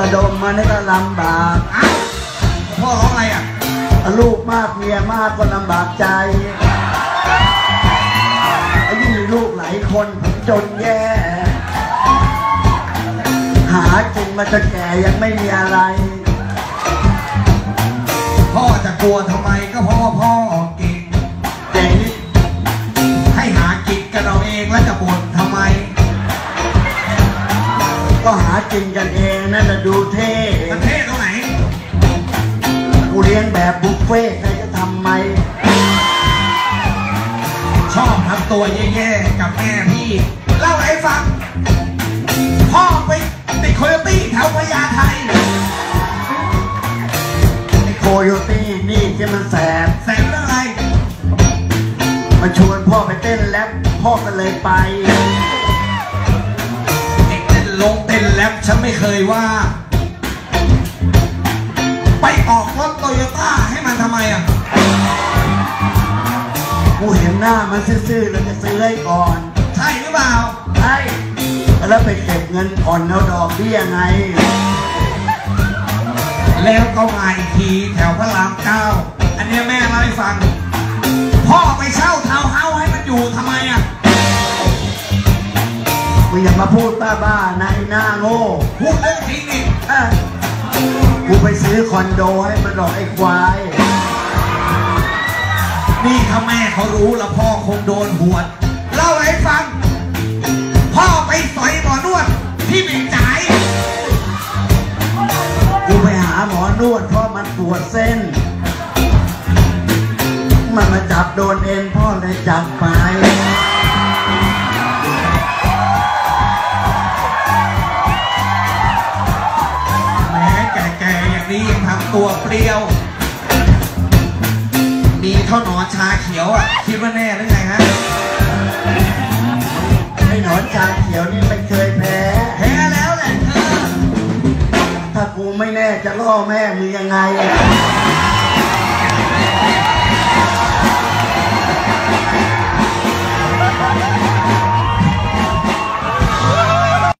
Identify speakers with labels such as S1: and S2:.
S1: มมันนี่ก็ลำบาก
S2: อ้าวพ่อร้องอะไรอะ
S1: ลูกมากเมียมากก็ลำบากใจอ้ยิ่งมีลูกหลายคนผมจนแย่ หากินมาจะแก่ยังไม่มีอะไร
S2: พ่อจะกลัวทำไมก็เพราะว่าพ่อ ก็หากินกันเองนั่
S1: นแหละดูเท่
S2: ประเทศตรงไหน
S1: กูเลี้ยงแบบบุฟเฟ่ต์ใครจะทำไหม
S2: ชอบทำตัวแย่ๆกับแม่พี่ เล่าให้ฟัง พ่อไปติดโคโยตี้แถวพญาไท
S1: ไอ้โคโยตี้นี่ที่มันแสบ
S2: แสนเรื่องอะไร
S1: มันชวนพ่อไปเต้นแรปพ่อก็เลยไป
S2: เด็กเต้น ลงเต้นแรปฉันไม่เคยว่า ไปออกรถโตโยต้าให้มันทำไมอะ
S1: กูเห็นหน้ามันซื่อๆแล้วจะซื้อให้ก่อน
S2: ใช่หรือเปล่า
S1: ใช่ แล้วไปเก็บเงินผ่อนเอาดอกเบี้ยไง
S2: แล้วก็มาอีกทีแถวพระรามเก้า อันเนี้ยแม่เล่าให้ฟัง พ่อไปเช่า มึ
S1: งอย่ามาพูดบ้าบ้าๆนะไอ้หน้าโง่
S2: พูดเรื่องจริงนี่
S1: เอ้ยกูไปซื้อคอนโดให้มันหรอกไอ้ควาย
S2: นี่ถ้าแม่เขารู้แล้วพ่อคงโดนหวด เล่าให้ฟัง พ่อไปสอยหมอนวดที่เหม่งจ่าย
S1: กูไปหาหมอนวดเพราะมันปวดเส้น มันมาจับโดนเอ็นพ่อเลยจับไป
S2: เท่าหนอนชาเขียวอะคิดว่าแน่หรือไงฮะ
S1: ไอ้หนอนชาเขียวนี่ไม่เคยแพ้
S2: แพ้แล้วแหละเออ
S1: ถ้ากูไม่แน่จะล่อแม่มึงยังไง
S2: แ